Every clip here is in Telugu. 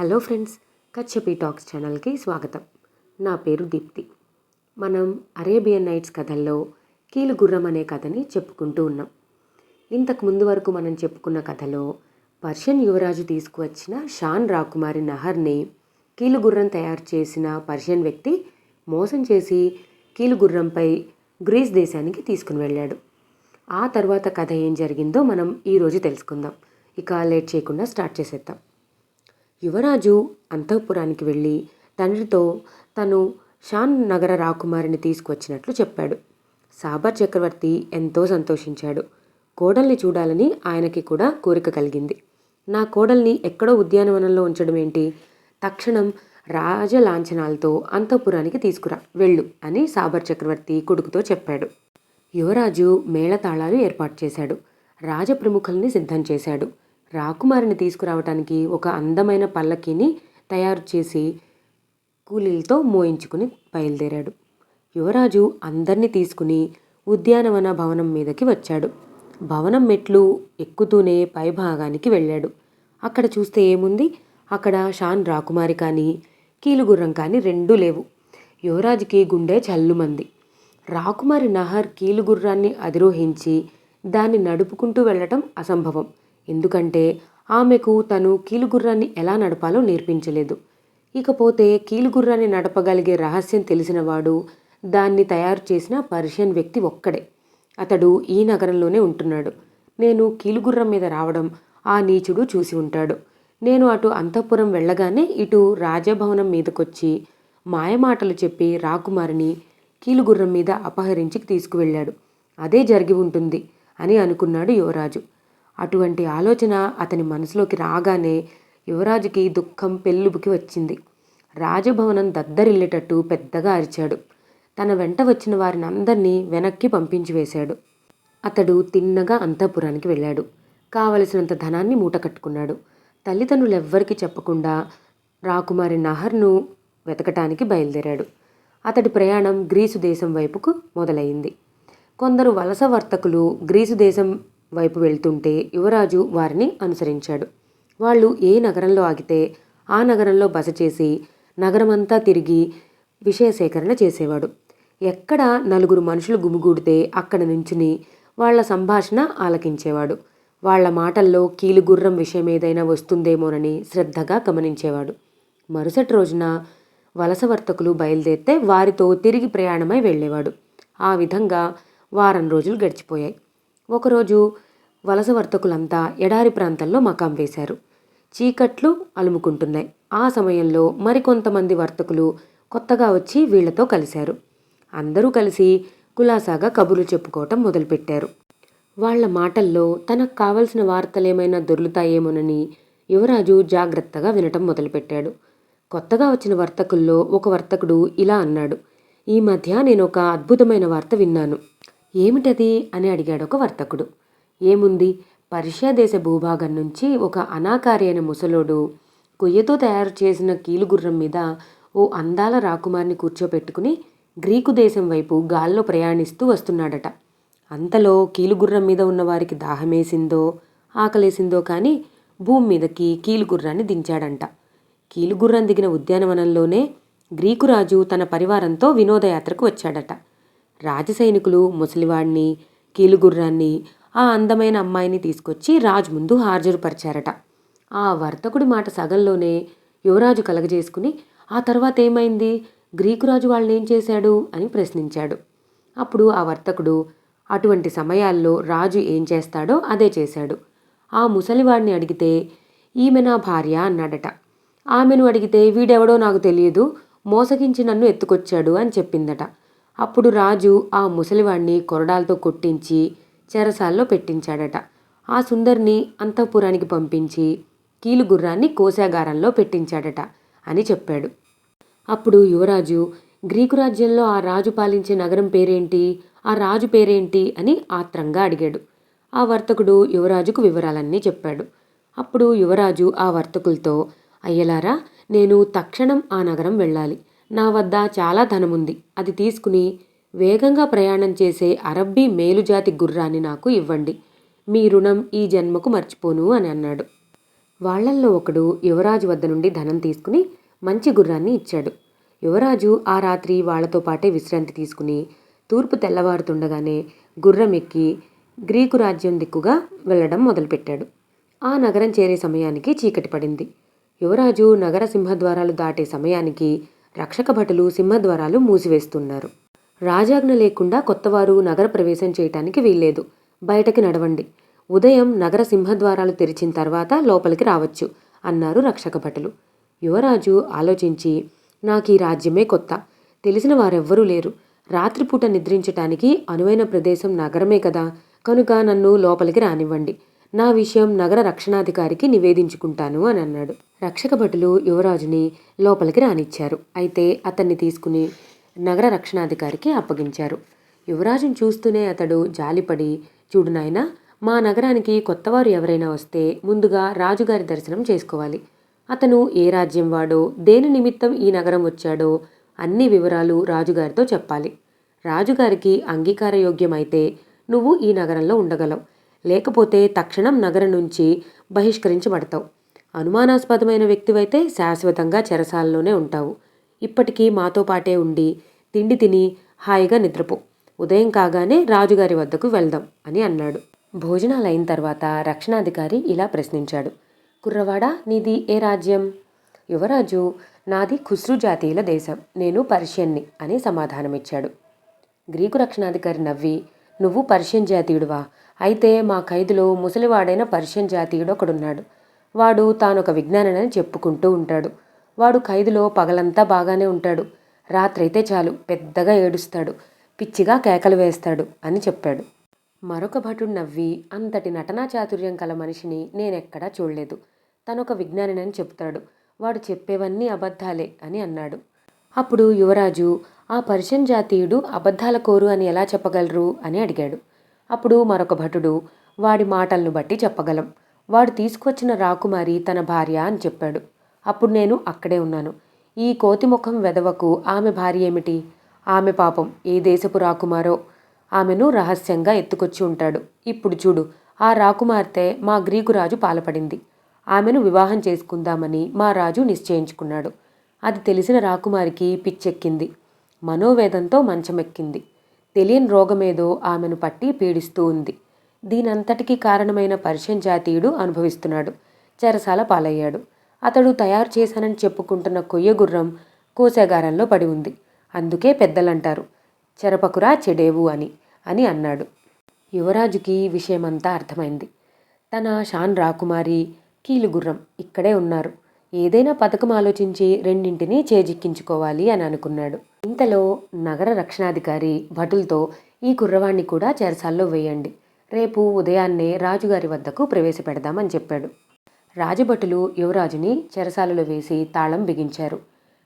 హలో ఫ్రెండ్స్ కచ్చపి టాక్స్ ఛానల్కి స్వాగతం. నా పేరు దీప్తి. మనం అరేబియన్ నైట్స్ కథల్లో కీలుగుర్రం అనే కథని చెప్పుకుంటూ ఉన్నాం. ఇంతకు ముందు వరకు మనం చెప్పుకున్న కథలో పర్షియన్ యువరాజు తీసుకువచ్చిన షాన్ రాకుమారి నహర్ని కీలుగుర్రం తయారు చేసిన పర్షియన్ వ్యక్తి మోసం చేసి కీలుగుర్రంపై గ్రీస్ దేశానికి తీసుకుని వెళ్ళాడు. ఆ తర్వాత కథ ఏం జరిగిందో మనం ఈరోజు తెలుసుకుందాం. ఇక లేట్ చేయకుండా స్టార్ట్ చేసేద్దాం. యువరాజు అంతఃపురానికి వెళ్ళి తండ్రితో తను షాన్ నగర రాకుమారిని తీసుకువచ్చినట్లు చెప్పాడు. సాబర్ చక్రవర్తి ఎంతో సంతోషించాడు. కోడల్ని చూడాలని ఆయనకి కూడా కోరిక కలిగింది. నా కోడల్ని ఎక్కడో ఉద్యానవనంలో ఉంచడం ఏంటి తక్షణం రాజలాంఛనాలతో అంతఃపురానికి తీసుకురా వెళ్ళు అని సాబర్ చక్రవర్తి కొడుకుతో చెప్పాడు. యువరాజు మేళతాళాలు ఏర్పాటు చేశాడు. రాజప్రముఖుల్ని సిద్ధం చేశాడు. రాకుమారిని తీసుకురావటానికి ఒక అందమైన పల్లకీని తయారు చేసి కూలీలతో మోయించుకుని బయలుదేరాడు. యువరాజు అందరినీ తీసుకుని ఉద్యానవన భవనం మీదకి వచ్చాడు. భవనం మెట్లు ఎక్కుతూనే పైభాగానికి వెళ్ళాడు. అక్కడ చూస్తే ఏముంది? అక్కడ షాన్ రాకుమారి కానీ కీలుగుర్రం కానీ రెండూ లేవు. యువరాజుకి గుండె చల్లుమంది. రాకుమారి నహర్ కీలుగుర్రాన్ని అధిరోహించి దాన్ని నడుపుకుంటూ వెళ్ళటం అసంభవం. ఎందుకంటే ఆమెకు తను కీలుగుర్రాన్ని ఎలా నడపాలో నేర్పించలేదు. ఇకపోతే కీలుగుర్రాన్ని నడపగలిగే రహస్యం తెలిసినవాడు దాన్ని తయారు చేసిన పర్షియన్ వ్యక్తి ఒక్కడే. అతడు ఈ నగరంలోనే ఉంటున్నాడు. నేను కీలుగుర్రం మీద రావడం ఆ నీచుడు చూసి ఉంటాడు. నేను అటు అంతఃపురం వెళ్ళగానే ఇటు రాజభవనం మీదకొచ్చి మాయమాటలు చెప్పి రాకుమారిని కీలుగుర్రం మీద అపహరించి తీసుకువెళ్ళాడు. అదే జరిగి ఉంటుంది అని అనుకున్నాడు యువరాజు. అటువంటి ఆలోచన అతని మనసులోకి రాగానే యువరాజుకి దుఃఖం పెళ్ళుబుకి వచ్చింది. రాజభవనం దద్దరిల్లేటట్టు పెద్దగా అరిచాడు. తన వెంట వచ్చిన వారిని అందరినీ వెనక్కి పంపించి వేశాడు. అతడు తిన్నగా అంతఃపురానికి వెళ్ళాడు. కావలసినంత ధనాన్ని మూట కట్టుకున్నాడు. తల్లిదండ్రులెవ్వరికీ చెప్పకుండా రాకుమారి నహర్ను వెతకటానికి బయలుదేరాడు. అతడి ప్రయాణం గ్రీసు దేశం వైపుకు మొదలైంది. కొందరు వలస వర్తకులు గ్రీసు దేశం వైపు వెళ్తుంటే యువరాజు వారిని అనుసరించాడు. వాళ్ళు ఏ నగరంలో ఆగితే ఆ నగరంలో బస చేసి నగరమంతా తిరిగి విషయ సేకరణ చేసేవాడు. ఎక్కడ నలుగురు మనుషులు గుమిగూడితే అక్కడ నుంచుని వాళ్ళ సంభాషణ ఆలకించేవాడు. వాళ్ళ మాటల్లో కీలుగుర్రం విషయం ఏదైనా వస్తుందేమోనని శ్రద్ధగా గమనించేవాడు. మరుసటి రోజున వలస వర్తకులు బయలుదేరితే వారితో తిరిగి ప్రయాణమై వెళ్ళేవాడు. ఆ విధంగా వారం రోజులు గడిచిపోయాయి. ఒకరోజు వలస వర్తకులంతా ఎడారి ప్రాంతంలో మకాం వేశారు. చీకట్లు అలుముకుంటున్నాయి. ఆ సమయంలో మరికొంతమంది వర్తకులు కొత్తగా వచ్చి వీళ్ళతో కలిశారు. అందరూ కలిసి కులాసాగా కబుర్లు చెప్పుకోవటం మొదలుపెట్టారు. వాళ్ళ మాటల్లో తనకు కావలసిన వార్తలేమైనా దొర్లుతాయేమోనని యువరాజు జాగ్రత్తగా వినటం మొదలుపెట్టాడు. కొత్తగా వచ్చిన వర్తకుల్లో ఒక వర్తకుడు ఇలా అన్నాడు. ఈ మధ్య నేను ఒక అద్భుతమైన వార్త విన్నాను. ఏమిటది అని అడిగాడు ఒక వర్తకుడు. ఏముంది? పర్షియా దేశ భూభాగం నుంచి ఒక అనాకారి అయిన ముసలోడు కొయ్యతో తయారు చేసిన కీలుగుర్రం మీద ఓ అందాల రాకుమారిని కూర్చోపెట్టుకుని గ్రీకు దేశం వైపు గాల్లో ప్రయాణిస్తూ వస్తున్నాడట. అంతలో కీలుగుర్రం మీద ఉన్నవారికి దాహమేసిందో ఆకలేసిందో కానీ భూమి మీదకి కీలుగుర్రాన్ని దించాడంట. కీలుగుర్రం దిగిన ఉద్యానవనంలోనే గ్రీకు రాజు తన పరివారంతో వినోదయాత్రకు వచ్చాడట. రాజసైనికులు ముసలివాడిని కీలుగుర్రాన్ని ఆ అందమైన అమ్మాయిని తీసుకొచ్చి రాజు ముందు హాజరుపరిచారట. ఆ వర్తకుడి మాట సగంలోనే యువరాజు కలగజేసుకుని ఆ తర్వాత ఏమైంది? గ్రీకు రాజు వాళ్ళని ఏం చేశాడు? అని ప్రశ్నించాడు. అప్పుడు ఆ వర్తకుడు అటువంటి సమయాల్లో రాజు ఏం చేస్తాడో అదే చేశాడు. ఆ ముసలివాడిని అడిగితే ఈమె నా భార్య అన్నాడట. ఆమెను అడిగితే వీడెవడో నాకు తెలియదు మోసగించి నన్ను ఎత్తుకొచ్చాడు అని చెప్పిందట. అప్పుడు రాజు ఆ ముసలివాణ్ణి కొరడాలతో కొట్టించి చెరసాల్లో పెట్టించాడట. ఆ సుందర్ని అంతఃపురానికి పంపించి కీలుగుర్రాన్ని కోశాగారంలో పెట్టించాడట అని చెప్పాడు. అప్పుడు యువరాజు గ్రీకు రాజ్యంలో ఆ రాజు పాలించే నగరం పేరేంటి? ఆ రాజు పేరేంటి? అని ఆత్రంగా అడిగాడు. ఆ వర్తకుడు యువరాజుకు వివరాలన్నీ చెప్పాడు. అప్పుడు యువరాజు ఆ వర్తకులతో అయ్యలారా నేను తక్షణం ఆ నగరం వెళ్ళాలి. నా వద్ద చాలా ధనముంది. అది తీసుకుని వేగంగా ప్రయాణం చేసే అరబ్బీ మేలుజాతి గుర్రాన్ని నాకు ఇవ్వండి. మీ రుణం ఈ జన్మకు మర్చిపోను అని అన్నాడు. వాళ్ళల్లో ఒకడు యువరాజు వద్ద నుండి ధనం తీసుకుని మంచి గుర్రాన్ని ఇచ్చాడు. యువరాజు ఆ రాత్రి వాళ్ళతో పాటే విశ్రాంతి తీసుకుని తూర్పు తెల్లవారుతుండగానే గుర్రం ఎక్కి గ్రీకు రాజ్యం దిక్కుగా వెళ్ళడం మొదలుపెట్టాడు. ఆ నగరం చేరే సమయానికి చీకటి పడింది. యువరాజు నగర సింహద్వారాలు దాటే సమయానికి రక్షక భటులు సింహద్వారాలు మూసివేస్తున్నారు. రాజాజ్ఞ లేకుండా కొత్తవారు నగర ప్రవేశం చేయటానికి వీల్లేదు. బయటకి నడవండి. ఉదయం నగర సింహద్వారాలు తెరిచిన తర్వాత లోపలికి రావచ్చు అన్నారు రక్షక భటులు. యువరాజు ఆలోచించి నాకు ఈ రాజ్యమే కొత్త. తెలిసిన వారెవ్వరూ లేరు. రాత్రిపూట నిద్రించటానికి అనువైన ప్రదేశం నగరమే కదా. కనుక నన్ను లోపలికి రానివ్వండి. నా విషయం నగర రక్షణాధికారికి నివేదించుకుంటాను అని అన్నాడు. రక్షక భటులు యువరాజుని లోపలికి రానిచ్చారు. అయితే అతన్ని తీసుకుని నగర రక్షణాధికారికి అప్పగించారు. యువరాజును చూస్తూనే అతడు జాలిపడి చూడు నాయనా మా నగరానికి కొత్తవారు ఎవరైనా వస్తే ముందుగా రాజుగారి దర్శనం చేసుకోవాలి. అతను ఏ రాజ్యం వాడో దేని నిమిత్తం ఈ నగరం వచ్చాడో అన్ని వివరాలు రాజుగారితో చెప్పాలి. రాజుగారికి అంగీకారయోగ్యమైతే నువ్వు ఈ నగరంలో ఉండగలవు. లేకపోతే తక్షణం నగరం నుంచి బహిష్కరించబడతావు. అనుమానాస్పదమైన వ్యక్తివైతే శాశ్వతంగా చెరసాలలోనే ఉంటావు. ఇప్పటికీ మాతో పాటే ఉండి తిండి తిని హాయిగా నిద్రపో. ఉదయం కాగానే రాజుగారి వద్దకు వెళ్దాం అని అన్నాడు. భోజనాలు అయిన తర్వాత రక్షణాధికారి ఇలా ప్రశ్నించాడు. కుర్రవాడా నీది ఏ రాజ్యం? యువరాజు నాది ఖుస్రు జాతీయుల దేశం. నేను పర్షియన్ని అని సమాధానమిచ్చాడు. గ్రీకు రక్షణాధికారి నవ్వి నువ్వు పర్షియన్ జాతీయుడువా? అయితే మా ఖైదులో ముసలివాడైన పర్షియన్ జాతీయుడు ఒకడున్నాడు వాడు తానొక విజ్ఞానని చెప్పుకుంటూ ఉంటాడు. వాడు ఖైదులో పగలంతా బాగానే ఉంటాడు. రాత్రైతే చాలు పెద్దగా ఏడుస్తాడు. పిచ్చిగా కేకలు వేస్తాడు అని చెప్పాడు. మరొక భటుడు నవ్వి అంతటి నటనా చాతుర్యం కల మనిషిని నేనెక్కడా చూడలేదు. తనొక విజ్ఞానినని చెప్తాడు. వాడు చెప్పేవన్నీ అబద్ధాలే అని అన్నాడు. అప్పుడు యువరాజు ఆ పర్షియన్ జాతీయుడు అబద్ధాల కోరు అని ఎలా చెప్పగలరు అని అడిగాడు. అప్పుడు మరొక భటుడు వాడి మాటలను బట్టి చెప్పగలం. వాడు తీసుకొచ్చిన రాకుమారి తన భార్య అని చెప్పాడు. అప్పుడు నేను అక్కడే ఉన్నాను. ఈ కోతిముఖం వెదవకు ఆమె భార్య ఏమిటి? ఆమె పాపం ఏ దేశపు రాకుమారో? ఆమెను రహస్యంగా ఎత్తుకొచ్చి ఉంటాడు. ఇప్పుడు చూడు ఆ రాకుమార్తె మా గ్రీకు రాజు పాలపడింది. ఆమెను వివాహం చేసుకుందామని మా రాజు నిశ్చయించుకున్నాడు. అది తెలిసిన రాకుమారికి పిచ్చెక్కింది. మనోవేదంతో మంచమెక్కింది. తెలియని రోగమేదో ఆమెను పట్టి పీడిస్తూ ఉంది. దీనంతటికీ కారణమైన పర్షియన్ జాతీయుడు అనుభవిస్తున్నాడు. చెరసాల పాలయ్యాడు. అతడు తయారు చేశానని చెప్పుకుంటున్న కొయ్య గుర్రం కోశాగారంలో పడి ఉంది. అందుకే పెద్దలంటారు. చెరపకురా చెడేవు అని అని అన్నాడు. యువరాజుకి విషయమంతా అర్థమైంది. తన షాన్ రాకుమారి కీలుగుర్రం ఇక్కడే ఉన్నారు. ఏదైనా పథకం ఆలోచించి రెండింటిని చేజిక్కించుకోవాలి అని అనుకున్నాడు. ఇంతలో నగర రక్షణాధికారి భటులతో ఈ కుర్రవాణ్ణి కూడా చెరసాల్లో వేయండి. రేపు ఉదయాన్నే రాజుగారి వద్దకు ప్రవేశపెడదామని చెప్పాడు. రాజభటులు యువరాజుని చెరసాలలో వేసి తాళం బిగించారు.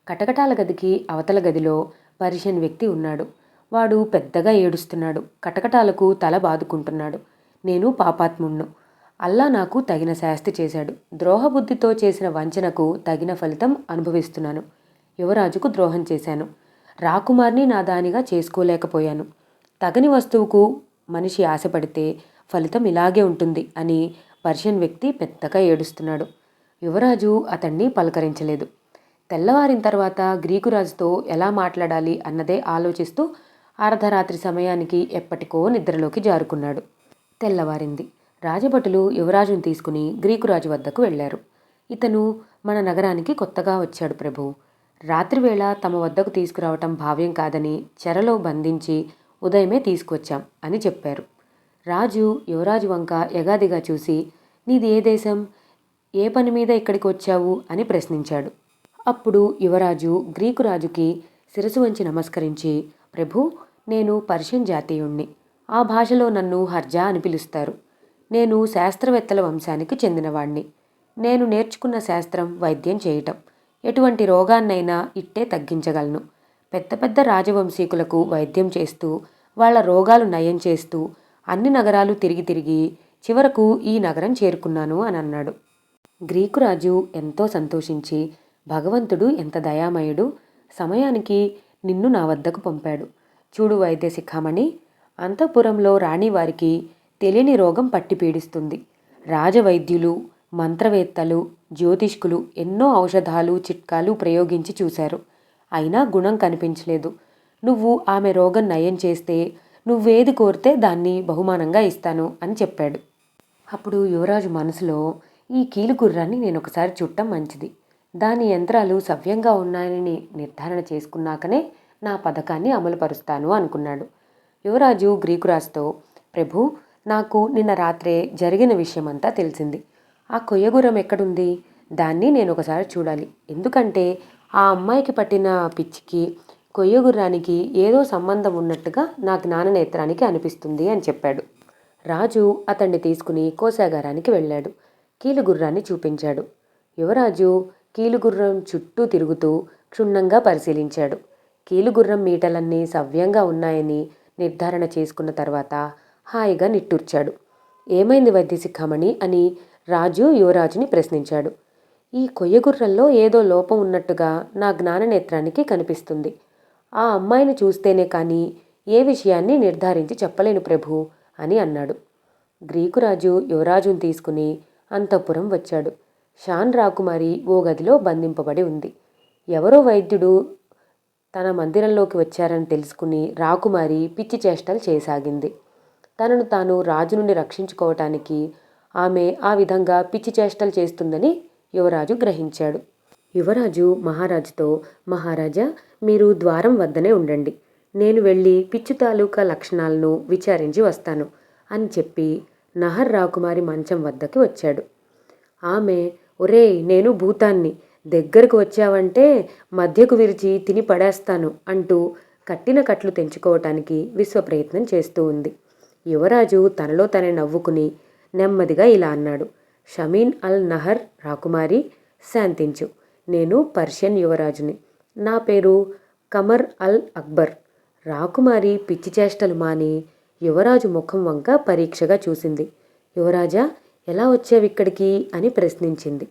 కటకటాల గదికి అవతల గదిలో పర్షియన్ వ్యక్తి ఉన్నాడు. వాడు పెద్దగా ఏడుస్తున్నాడు. కటకటాలకు తల బాదుకుంటున్నాడు. నేను పాపాత్ముణ్ణు. అల్లా నాకు తగిన శాస్తి చేశాడు. ద్రోహబుద్ధితో చేసిన వంచనకు తగిన ఫలితం అనుభవిస్తున్నాను. యువరాజుకు ద్రోహం చేశాను. రాకుమార్ని నా దానిగా చేసుకోలేకపోయాను. తగని వస్తువుకు మనిషి ఆశపడితే ఫలితం ఇలాగే ఉంటుంది అని పర్షియన్ వ్యక్తి పెద్దగా ఏడుస్తున్నాడు. యువరాజు అతన్ని పలకరించలేదు. తెల్లవారిన తర్వాత గ్రీకు రాజుతో ఎలా మాట్లాడాలి అన్నదే ఆలోచిస్తూ అర్ధరాత్రి సమయానికి ఎప్పటికో నిద్రలోకి జారుకున్నాడు. తెల్లవారింది. రాజభటులు యువరాజును తీసుకుని గ్రీకు రాజు వద్దకు వెళ్ళారు. ఇతను మన నగరానికి కొత్తగా వచ్చాడు ప్రభు. రాత్రివేళ తమ వద్దకు తీసుకురావటం భావ్యం కాదని చెరలో బంధించి ఉదయమే తీసుకొచ్చాం అని చెప్పారు. రాజు యువరాజు వంక ఎగాదిగా చూసి నీది ఏ దేశం? ఏ పని మీద ఇక్కడికి వచ్చావు? అని ప్రశ్నించాడు. అప్పుడు యువరాజు గ్రీకు రాజుకి శిరసు వంచి నమస్కరించి ప్రభు నేను పర్షియన్ జాతీయుణ్ణి. ఆ భాషలో నన్ను హర్జా అని పిలుస్తారు. నేను శాస్త్రవేత్తల వంశానికి చెందినవాణ్ణి. నేను నేర్చుకున్న శాస్త్రం వైద్యం చేయటం. ఎటువంటి రోగాన్నైనా ఇట్టే తగ్గించగలను. పెద్ద పెద్ద రాజవంశీకులకు వైద్యం చేస్తూ వాళ్ళ రోగాలు నయం చేస్తూ అన్ని నగరాలు తిరిగి తిరిగి చివరకు ఈ నగరం చేరుకున్నాను అని అన్నాడు. గ్రీకు రాజు ఎంతో సంతోషించి భగవంతుడు ఎంత దయామయుడు సమయానికి నిన్ను నా వద్దకు పంపాడు. చూడు వైద్య శిఖామణి అంతఃపురంలో రాణివారికి తెలియని రోగం పట్టి పీడిస్తుంది. రాజవైద్యులు మంత్రవేత్తలు జ్యోతిష్కులు ఎన్నో ఔషధాలు చిట్కాలు ప్రయోగించి చూశారు. అయినా గుణం కనిపించలేదు. నువ్వు ఆమె రోగం నయం చేస్తే నువ్వేది కోరితే దాన్ని బహుమానంగా ఇస్తాను అని చెప్పాడు. అప్పుడు యువరాజు మనసులో ఈ కీలు గుర్రాన్ని నేను ఒకసారి చుట్టం మంచిది. దాని యంత్రాలు సవ్యంగా ఉన్నాయని నిర్ధారణ చేసుకున్నాకనే నా పథకాన్ని అమలుపరుస్తాను అనుకున్నాడు. యువరాజు గ్రీకురాజుతో ప్రభు నాకు నిన్న రాత్రే జరిగిన విషయమంతా తెలిసింది. ఆ కొయ్యగుర్రం ఎక్కడుంది? దాన్ని నేను ఒకసారి చూడాలి. ఎందుకంటే ఆ అమ్మాయికి పట్టిన పిచ్చికి కొయ్యగుర్రానికి ఏదో సంబంధం ఉన్నట్టుగా నా జ్ఞాననేత్రానికి అనిపిస్తుంది అని చెప్పాడు. రాజు అతన్ని తీసుకుని కోశాగారానికి వెళ్ళాడు. కీలుగుర్రాన్ని చూపించాడు. యువరాజు కీలుగుర్రం చుట్టూ తిరుగుతూ క్షుణ్ణంగా పరిశీలించాడు. కీలుగుర్రం మీటలన్నీ సవ్యంగా ఉన్నాయని నిర్ధారణ చేసుకున్న తర్వాత హాయిగా నిట్టూర్చాడు. ఏమైంది వైద్యశిఖామణి అని రాజు యువరాజుని ప్రశ్నించాడు. ఈ కొయ్యగుర్రల్లో ఏదో లోపం ఉన్నట్టుగా నా జ్ఞాననేత్రానికి కనిపిస్తుంది. ఆ అమ్మాయిని చూస్తేనే కానీ ఏ విషయాన్ని నిర్ధారించి చెప్పలేను ప్రభు అని అన్నాడు. గ్రీకు రాజు యువరాజును తీసుకుని అంతఃపురం వచ్చాడు. షాన్ రాకుమారి ఓ గదిలో బంధింపబడి ఉంది. ఎవరో వైద్యుడు తన మందిరంలోకి వచ్చారని తెలుసుకుని రాకుమారి పిచ్చి చేష్టలు చేయసాగింది తనను తాను రాజు నుండి రక్షించుకోవటానికి ఆమె ఆ విధంగా పిచ్చి చేష్టలు చేస్తుందని యువరాజు గ్రహించాడు. యువరాజు మహారాజుతో మహారాజా మీరు ద్వారం వద్దనే ఉండండి. నేను వెళ్ళి పిచ్చు తాలూకా లక్షణాలను విచారించి వస్తాను అని చెప్పి నహర్ రాకుమారి మంచం వద్దకి వచ్చాడు. ఆమె ఒరేయ్ నేను భూతాన్ని. దగ్గరకు వచ్చావంటే మధ్యకు విరిచి తిని పడేస్తాను అంటూ కట్టిన కట్లు తెంచుకోవటానికి విశ్వ ప్రయత్నం చేస్తూ ఉంది. యువరాజు తనలో తనే నవ్వుకుని నెమ్మదిగా ఇలా అన్నాడు. షమీన్ అల్ నహర్ రాకుమారి శాంతించు. నేను పర్షియన్ యువరాజుని. నా పేరు కమర్ అల్ అక్బర్. రాకుమారి పిచ్చి చేష్టలు మాని యువరాజు ముఖం వంక పరీక్షగా చూసింది. యువరాజా ఎలా వచ్చావిక్కడికి అని ప్రశ్నించింది.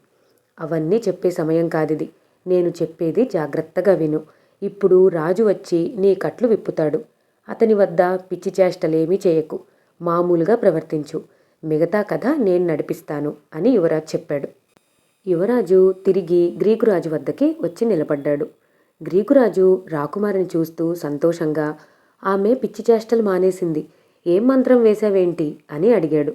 అవన్నీ చెప్పే సమయం కాదిది. నేను చెప్పేది జాగ్రత్తగా విను. ఇప్పుడు రాజు వచ్చి నీ కట్లు విప్పుతాడు. అతని వద్ద పిచ్చి చేష్టలేమీ చేయకు. మామూలుగా ప్రవర్తించు. మిగతా కథ నేను నడిపిస్తాను అని యువరాజ్ చెప్పాడు. యువరాజు తిరిగి గ్రీకురాజు వద్దకి వచ్చి నిలబడ్డాడు. గ్రీకురాజు రాకుమారిని చూస్తూ సంతోషంగా ఆమె పిచ్చి చేష్టలు మానేసింది. ఏం మంత్రం వేశావేంటి? అని అడిగాడు.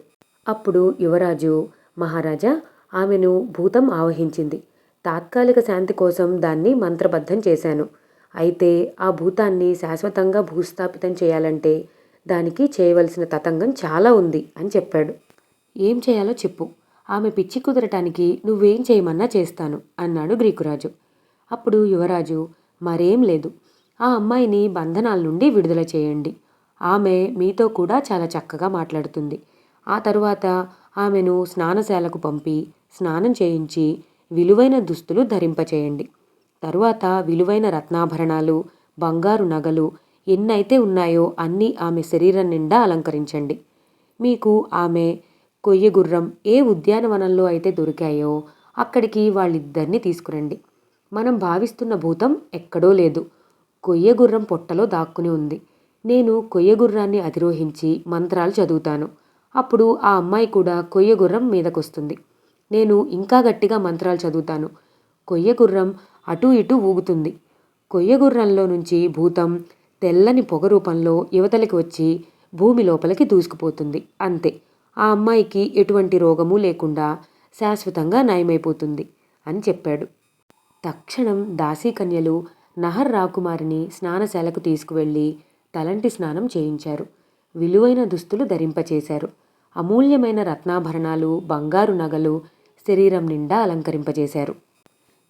అప్పుడు యువరాజు మహారాజా ఆమెను భూతం ఆవహించింది. తాత్కాలిక శాంతి కోసం దాన్ని మంత్రబద్ధం చేశాను. అయితే ఆ భూతాన్ని శాశ్వతంగా భూస్థాపితం చేయాలంటే దానికి చేయవలసిన తతంగం చాలా ఉంది అని చెప్పాడు. ఏం చేయాలో చెప్పు. ఆమె పిచ్చి కుదరటానికి నువ్వేం చేయమన్నా చేస్తాను అన్నాడు గ్రీకురాజు. అప్పుడు యువరాజు మరేం లేదు. ఆ అమ్మాయిని బంధనాల నుండి విడుదల చేయండి. ఆమె మీతో కూడా చాలా చక్కగా మాట్లాడుతుంది. ఆ తరువాత ఆమెను స్నానశాలకు పంపి స్నానం చేయించి విలువైన దుస్తులు ధరింపచేయండి. తరువాత విలువైన రత్నాభరణాలు బంగారు నగలు ఎన్నైతే ఉన్నాయో అన్నీ ఆమె శరీరం నిండా అలంకరించండి. మీకు ఆమె కొయ్యగుర్రం ఏ ఉద్యానవనంలో అయితే దొరికాయో అక్కడికి వాళ్ళిద్దరిని తీసుకురండి. మనం భావిస్తున్న భూతం ఎక్కడో లేదు. కొయ్యగుర్రం పొట్టలో దాక్కుని ఉంది. నేను కొయ్యగుర్రాన్ని అధిరోహించి మంత్రాలు చదువుతాను. అప్పుడు ఆ అమ్మాయి కూడా కొయ్యగుర్రం మీదకొస్తుంది. నేను ఇంకా గట్టిగా మంత్రాలు చదువుతాను. కొయ్యగుర్రం అటూ ఇటూ ఊగుతుంది. కొయ్యగుర్రంలో నుంచి భూతం తెల్లని పొగ రూపంలో యువతలకి వచ్చి భూమి లోపలికి దూసుకుపోతుంది. అంతే. ఆ అమ్మాయికి ఎటువంటి రోగము లేకుండా శాశ్వతంగా నయమైపోతుంది అని చెప్పాడు. తక్షణం దాసీకన్యలు నహర్ రాకుమారిని స్నానశాలకు తీసుకువెళ్ళి తలంటి స్నానం చేయించారు. విలువైన దుస్తులు ధరింపచేశారు. అమూల్యమైన రత్నాభరణాలు బంగారు నగలు శరీరం నిండా అలంకరింపజేశారు.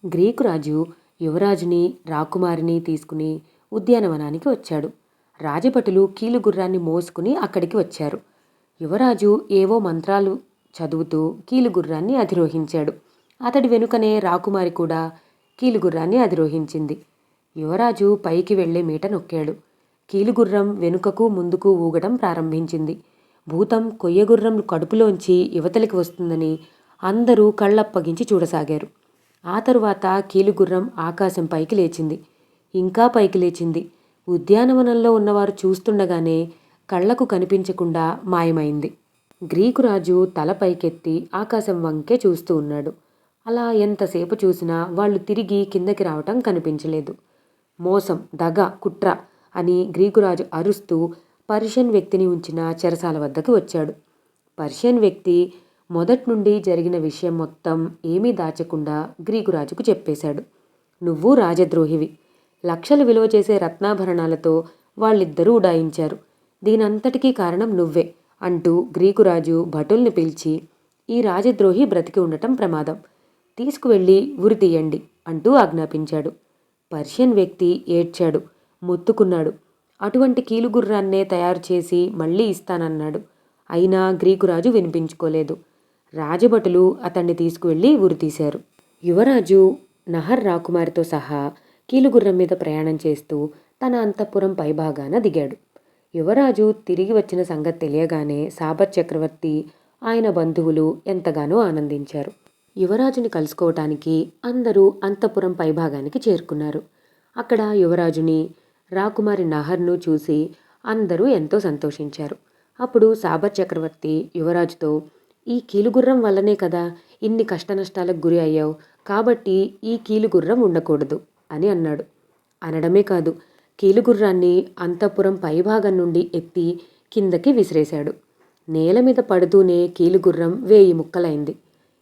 గ్రీకు రాజు యువరాజుని రాకుమారిని తీసుకుని ఉద్యానవనానికి వచ్చాడు. రాజభటులు కీలుగుర్రాన్ని మోసుకుని అక్కడికి వచ్చారు. యువరాజు ఏవో మంత్రాలు చదువుతూ కీలుగుర్రాన్ని అధిరోహించాడు. అతడి వెనుకనే రాకుమారి కూడా కీలుగుర్రాన్ని అధిరోహించింది. యువరాజు పైకి వెళ్ళే మీట నొక్కాడు. కీలుగుర్రం వెనుకకు ముందుకు ఊగడం ప్రారంభించింది. భూతం కొయ్యగుర్రం కడుపులోంచి యువతలికి వస్తుందని అందరూ కళ్ళప్పగించి చూడసాగారు. ఆ తరువాత కీలుగుర్రం ఆకాశం పైకి లేచింది. ఇంకా పైకి లేచింది. ఉద్యానవనంలో ఉన్నవారు చూస్తుండగానే కళ్ళకు కనిపించకుండా మాయమైంది. గ్రీకు రాజు తల పైకెత్తి ఆకాశం వంకే చూస్తూ ఉన్నాడు. అలా ఎంతసేపు చూసినా వాళ్ళు తిరిగి కిందకి రావటం కనిపించలేదు. మోసం దగ కుట్ర అని గ్రీకురాజు అరుస్తూ పర్షియన్ వ్యక్తిని ఉంచిన చెరసాల వద్దకు వచ్చాడు. పర్షియన్ వ్యక్తి మొదటి నుండి జరిగిన విషయం మొత్తం ఏమీ దాచకుండా గ్రీకురాజుకు చెప్పేశాడు. నువ్వు రాజద్రోహివి. లక్షలు విలువ చేసే రత్నాభరణాలతో వాళ్ళిద్దరూ ఉడాయించారు. దీనంతటికీ కారణం నువ్వే అంటూ గ్రీకురాజు భటుల్ని పిలిచి ఈ రాజద్రోహి బ్రతికి ఉండటం ప్రమాదం. తీసుకువెళ్ళి ఉరి తీయండి అంటూ ఆజ్ఞాపించాడు. పర్షియన్ వ్యక్తి ఏడ్చాడు మొత్తుకున్నాడు. అటువంటి కీలుగుర్రాన్నే తయారు చేసి మళ్ళీ ఇస్తానన్నాడు. అయినా గ్రీకురాజు వినిపించుకోలేదు. రాజభటులు అతన్ని తీసుకువెళ్ళి ఉరితీశారు యువరాజు నహర్ రాకుమారితో సహా కీలుగుర్రం మీద ప్రయాణం చేస్తూ తన అంతఃపురం పైభాగాన దిగాడు. యువరాజు తిరిగి వచ్చిన సంగతి తెలియగానే సాబర్ చక్రవర్తి ఆయన బంధువులు ఎంతగానో ఆనందించారు. యువరాజుని కలుసుకోవటానికి అందరూ అంతఃపురం పైభాగానికి చేరుకున్నారు. అక్కడ యువరాజుని రాకుమారి నహర్ను చూసి అందరూ ఎంతో సంతోషించారు. అప్పుడు సాబర్ చక్రవర్తి యువరాజుతో ఈ కీలుగుర్రం వల్లనే కదా ఇన్ని కష్టనష్టాలకు గురి అయ్యావు. కాబట్టి ఈ కీలుగుర్రం ఉండకూడదు అని అన్నాడు. అనడమే కాదు కీలుగుర్రాన్ని అంతఃపురం పైభాగం నుండి ఎత్తి కిందకి విసిరేశాడు. నేల మీద పడుతూనే కీలుగుర్రం వేయి ముక్కలైంది.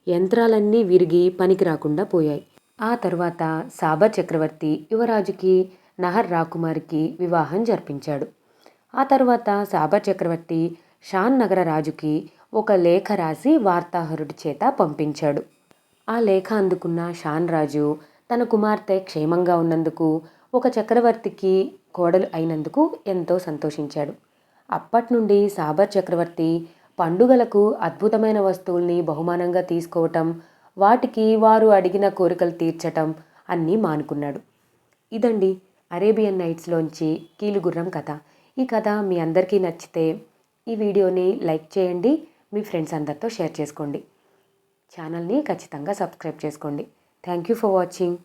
యంత్రాలన్నీ విరిగి పనికి రాకుండా పోయాయి. ఆ తర్వాత సాబర్ చక్రవర్తి యువరాజుకి నహర్ రాకుమారికి వివాహం జరిపించాడు. ఆ తర్వాత సాబర్ చక్రవర్తి షాన్ నగర రాజుకి ఒక లేఖ రాసి వార్తాహరుడి చేత పంపించాడు. ఆ లేఖ అందుకున్న షాన్ రాజు తన కుమార్తె క్షేమంగా ఉన్నందుకు ఒక చక్రవర్తికి కోడలు అయినందుకు ఎంతో సంతోషించాడు. అప్పటి నుండి సాబర్ చక్రవర్తి పండుగలకు అద్భుతమైన వస్తువుల్ని బహుమానంగా తీసుకోవటం వాటికి వారు అడిగిన కోరికలు తీర్చటం అన్నీ మానుకున్నాడు. ఇదండి అరేబియన్ నైట్స్లోంచి కీలుగుర్రం కథ. ఈ కథ మీ అందరికీ నచ్చితే ఈ వీడియోని లైక్ చేయండి మీ ఫ్రెండ్స్ అందరితో షేర్ చేసుకోండి. ఛానల్ని ఖచ్చితంగా సబ్స్క్రైబ్ చేసుకోండి. Thank you for watching.